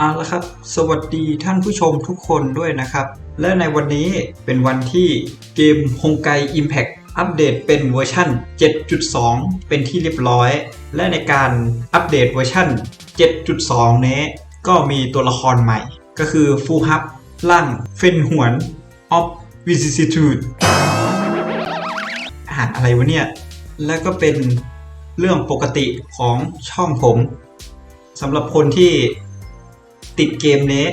เอาละครับ สวัสดีท่านผู้ชมทุกคนด้วยนะครับ และในวันนี้เป็นวันที่เกมฮงไก Impact อัปเดตเป็นเวอร์ชัน7.2 เป็นที่เรียบร้อย และในการอัปเดตเวอร์ชัน7.2 นี้ ก็มีตัวละครใหม่ ก็คือฟูฮับล่างเฟนหวนออฟวิซิซิทูดอ่านอะไรวะเนี่ย แล้วก็เป็นเรื่องปกติของช่องผมสำหรับคนที่ ติดเกมเนี้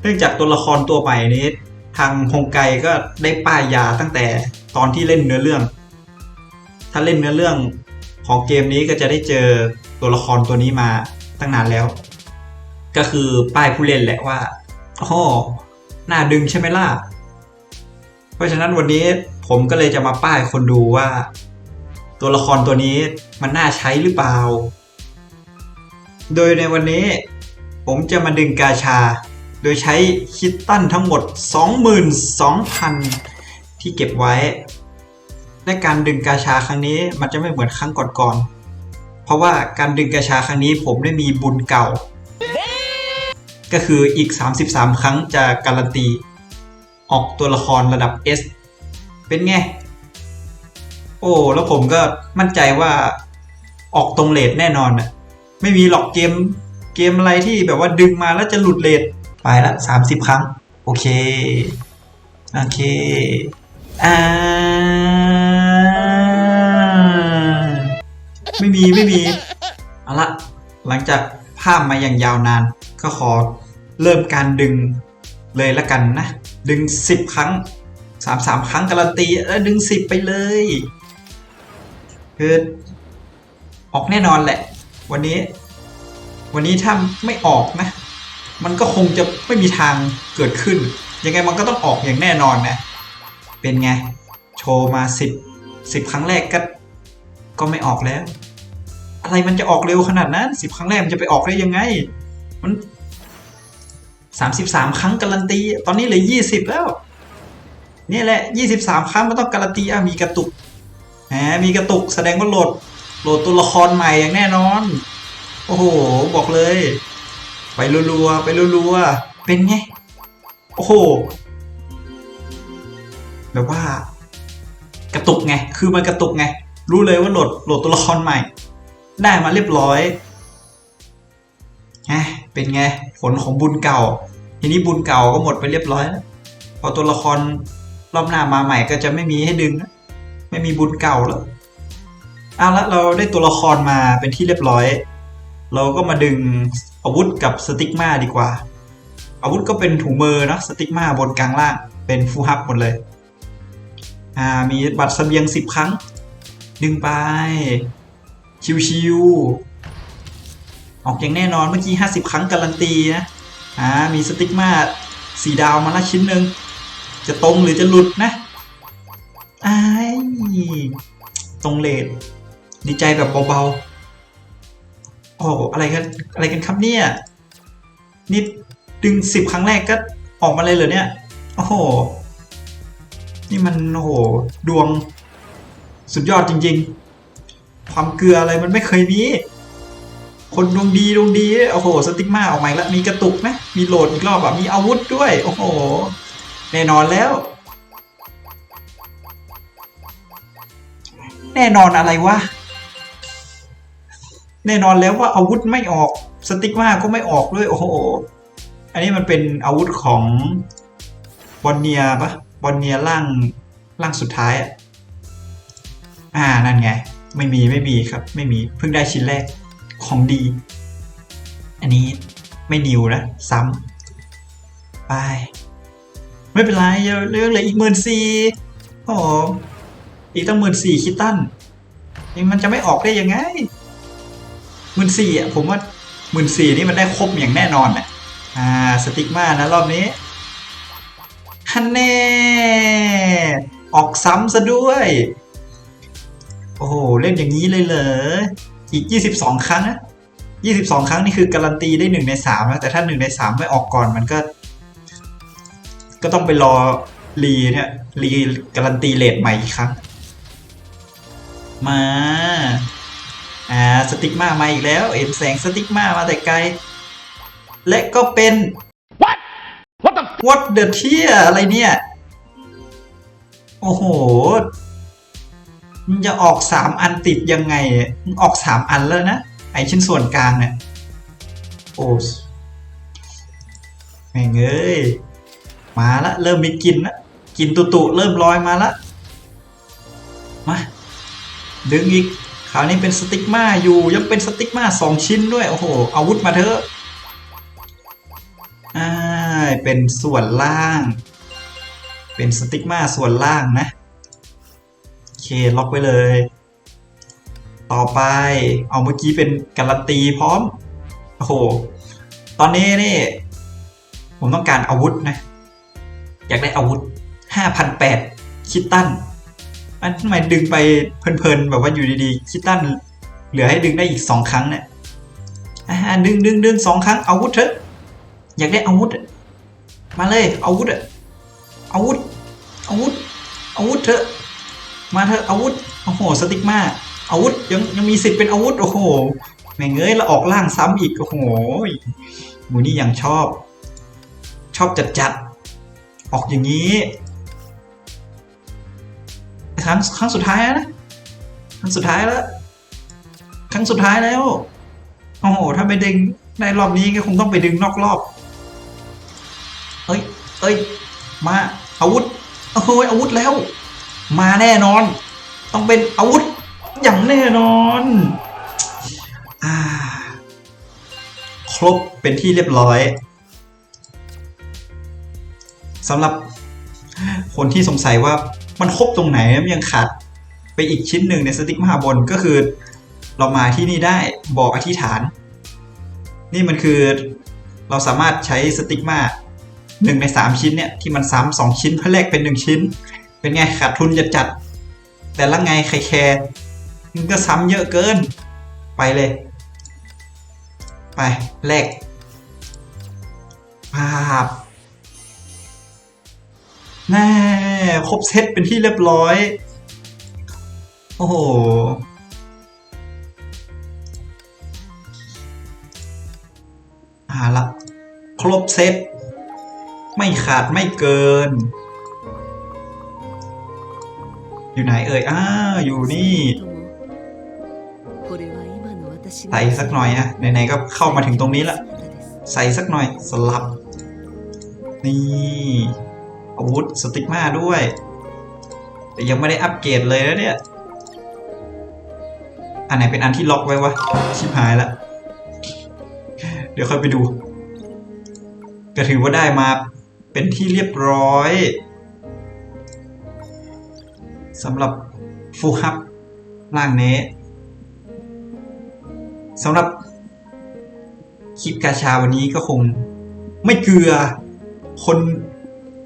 เนื่องจากตัวละครตัวใหม่นี้ทางฮงไกก็ได้ป้ายยาตั้งแต่ตอนที่เล่นเนื้อเรื่อง ถ้าเล่นเนื้อเรื่องของเกมนี้ก็จะได้เจอตัวละครตัวนี้มาตั้งนานแล้ว ก็คือป้ายผู้เล่นแหละว่าโอ้น่าดึงใช่ไหมล่ะ เพราะฉะนั้นวันนี้ผมก็เลยจะมาป้ายคนดูว่า ตัวละครตัวนี้มันน่าใช้หรือเปล่า โดยในวันนี้ ผมจะมาดึงกาชา โดยใช้คิตตันทั้งหมด 22,000 ที่เก็บไว้ และการดึงกาชาครั้งนี้มันจะไม่เหมือนครั้งก่อนๆ เพราะว่าการดึงกาชาครั้งนี้ผมได้มีบุญเก่า ก็คืออีก 33 ครั้งจะการันตี ออกตัวละครระดับ S เป็นไง โอ้ แล้วผมก็มั่นใจว่าออกตรงเลทแน่นอนนะไม่มีหรอกเกม เกมอะไรที่แบบว่าดึงมาแล้วจะหลุดเลทไปละสามสิบครั้ง โอเค โอเคอ่าไม่มีไม่มี เอาละหลังจากภาพมาอย่างยาวนาน ก็ขอเริ่มการดึงเลยละกันนะ ดึง 10 ครั้ง 3 3 ครั้งการันตีแล้วดึง 10 ไปเลยคือออกแน่นอนแหละ วันนี้ วันนี้ถ้าไม่ออกนะ มันก็คงจะไม่มีทางเกิดขึ้น ยังไงมันก็ต้องออกอย่างแน่นอนนะ เป็นไง โชว์มาสิบสิบครั้งแรกก็ ก็ไม่ออกแล้ว อะไรมันจะออกเร็วขนาดนั้นสิบครั้งแรกมันจะไปออกได้ยังไง มันสามสิบสามครั้งการันตี ตอนนี้เหลือยี่สิบแล้ว นี่แหละยี่สิบสามครั้งมันต้องการันตีอะมีกระตุกแหมมีกระตุกแสดงว่าโหลด โหลดตัวละครใหม่อย่างแน่นอน โอ้โห บอกเลย ไปรัวๆไปรัวๆเป็นไง โอ้โห แบบว่า กระตุกไง คือมันกระตุกไง รู้เลยว่าโหลดโหลดตัวละครใหม่ ได้มาเรียบร้อยไงเป็นไง ผลของบุญเก่า ทีนี้บุญเก่าก็หมดไปเรียบร้อยแล้วพอตัวละครรอบหน้ามาใหม่ก็จะไม่มีให้ดึงนะไม่มีบุญเก่าแล้วเอาละเราได้ตัวละครมาเป็นที่เรียบร้อย เราก็มาดึงอาวุธกับสติกมาดีกว่า อาวุธก็เป็นถุงมือนะสติกมาบนกลางล่างเป็นฟูฮับหมดเลยอ่ามีบัตรเสบียงสิบครั้ง ดึงไป ชิวๆออกอย่างแน่นอนเมื่อกี้ห้าสิบครั้งการันตีนะอ่ามีสติกมาสีดาวมาละชิ้นหนึ่งจะตรงหรือจะหลุดนะไอ้ตรงเลทดีใจแบบเบาๆ โอ้โหอะไรกันอะไรกันครับเนี่ยนี่ดึงสิบครั้งแรกก็ออกมาเลยเหรอเนี่ย โอ้โห นี่มันโอ้โหดวงสุดยอดจริง ๆ ความเกลืออะไรมันไม่เคยมี คนดวงดีดวงดีโอ้โห สติ๊กมาออกมาแล้วมีกระตุกนะมีโหลดอีกรอบแบบมีอาวุธด้วย โอ้โห แน่นอนแล้ว แน่นอนอะไรวะ แน่นอนแล้วว่าอาวุธไม่ออกสติ๊กมาก็ไม่ออกด้วยโอ้โห อันนี้มันเป็นอาวุธของบอนเนียปะบอนเนียร่างร่างสุดท้ายอะอ่านั่นไง ไม่มีไม่มีครับ ไม่มีเพิ่งได้ชิ้นแรกของดี อันนี้ไม่นิวนะ ซ้ำไป ไม่เป็นไรเรื่องเลยอีกหมื่นสี่โอ้โหอีกตั้งหมื่นสี่คิดตั้นยังมันจะไม่ออกได้ยังไง มื่นสี่อะผมว่าหมื่นสี่นี่มันได้ครบอย่างแน่นอนอะอ่าสติกมานะรอบนี้ฮันแน่ออกซ้ำซะด้วย โอ้โห เล่นอย่างนี้เลยเหรอ อีก 22 ครั้งนะ22 ครั้งนี่คือการันตีได้ 1 ใน3แล้วแต่ถ้า 1 ใน 3 ไม่ออกก่อนมันก็ ก็ต้องไปรอรีเนี่ยรีการันตีเลทใหม่อีกครั้ง มา อ่าสติกมามาอีกแล้ว เอ็มแสงสติกมามาแต่ไกล และก็เป็น What? What the? what the เที่ยอะไรเนี่ย โอ้โห มันจะออกสามอันติดยังไง มันออกสามอันแล้วนะ ไอชิ้นส่วนกลางเนี่ย โอ้แม่งเอ้ย มาละ เริ่มมีกลินละกลินตุตุๆเริ่มลอยมาละ มา ดึงอีก คราวนี้เป็นสติกมาอยู่ยังเป็นสติกมาสองชิ้นด้วย โอ้โห อาวุธมาเถอะอ่าเป็นส่วนล่าง เป็นสติกมาส่วนล่างนะโอเคล็อกไว้เลย ต่อไปเอาเมื่อกี้เป็นการันตีพร้อม โอ้โห ตอนนี้นี่ ผมต้องการอาวุธนะ อยากได้อาวุธ 5,800คิตตัน อันทำไมดึงไปเพลินๆแบบว่าอยู่ดีๆคิตตันเหลือให้ดึงได้อีกสองครั้งเนี่ยอ่าดึงดึงดึงสองครั้งอาวุธเถอะ อยากได้อาวุธมาเลยอาวุธอะอาวุธอาวุธอาวุธเถอะ มาเถอะอาวุธโอ้โหสติกมาอาวุธยังยังมีสิทธิ์เป็นอาวุธโอ้โหแม่งเอ้ยแล้วออกล่างซ้ำอีกโอ้โหมูนี่ยังชอบ ชอบจัดจัดออกอย่างนี้ รั้งครั้งสุดท้ายแล้วนะครั้งสุดท้ายแล้ว ครั้งสุดท้ายแล้วโอ้โหถ้าไปดึงในรอบนี้ก็คงต้องไปดึงนอกรอบเอ้ยเอ้ยมาอาวุธโอ้โหอาวุธแล้ว มาแน่นอน ต้องเป็นอาวุธอย่างแน่นอนอ่าครบเป็นที่เรียบร้อยสำหรับคนที่สงสัยว่า มันครบตรงไหนมันยังขาดไปอีกชิ้นหนึ่งในสติ๊กมาบนก็คือ เรามาที่นี่ได้บอกอธิษฐาน นี่มันคือเราสามารถใช้สติ๊กมาหนึ่งในสามชิ้นเนี่ยที่มันซ้ำสองชิ้นเพื่อแลกเป็นหนึ่งชิ้น เป็นไงขาดทุนจะจัด แต่ละไงใครแคร์มันก็ซ้ำเยอะเกิน ไปเลย ไปแลกภาพ แน่ครบเซตเป็นที่เรียบร้อย โอ้โห อ่าละ ครบเซต ไม่ขาดไม่เกิน อยู่ไหนเอ่ย อ้า อยู่นี่ ใส่สักหน่อยอะไหนๆก็เข้ามาถึงตรงนี้ละ ใส่สักหน่อย สลับ นี่ อาวุธสติกมาด้วย แต่ยังไม่ได้อัปเกรดเลยนะเนี่ย อันไหนเป็นอันที่ล็อกไว้วะ ชิบหายละ เดี๋ยวค่อยไปดูก็ถือว่าได้มาเป็นที่เรียบร้อยสำหรับฟูฮับร่างนี้สำหรับคลิปกาชาวันนี้ก็คงไม่เกลือคน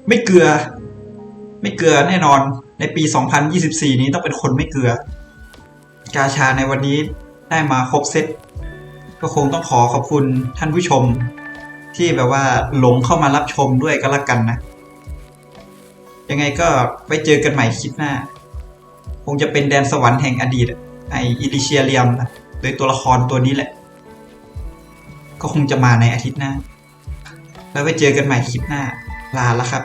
ไม่เกลือ ไม่เกลือแน่นอน ในปี 2024 นี้ต้องเป็นคนไม่เกลือ กาชาในวันนี้ได้มาครบเซตก็คงต้องขอขอบคุณท่านผู้ชม ที่แบบว่าหลงเข้ามารับชมด้วยก็แล้วกันนะ ยังไงก็ไว้เจอกันใหม่คลิปหน้า คงจะเป็นแดนสวรรค์แห่งอดีต ไออิลิเชียเรียมนะโดยตัวละครตัวนี้แหละ ก็คงจะมาในอาทิตย์หน้า แล้วไว้เจอกันใหม่คลิปหน้า ลาแล้วครับ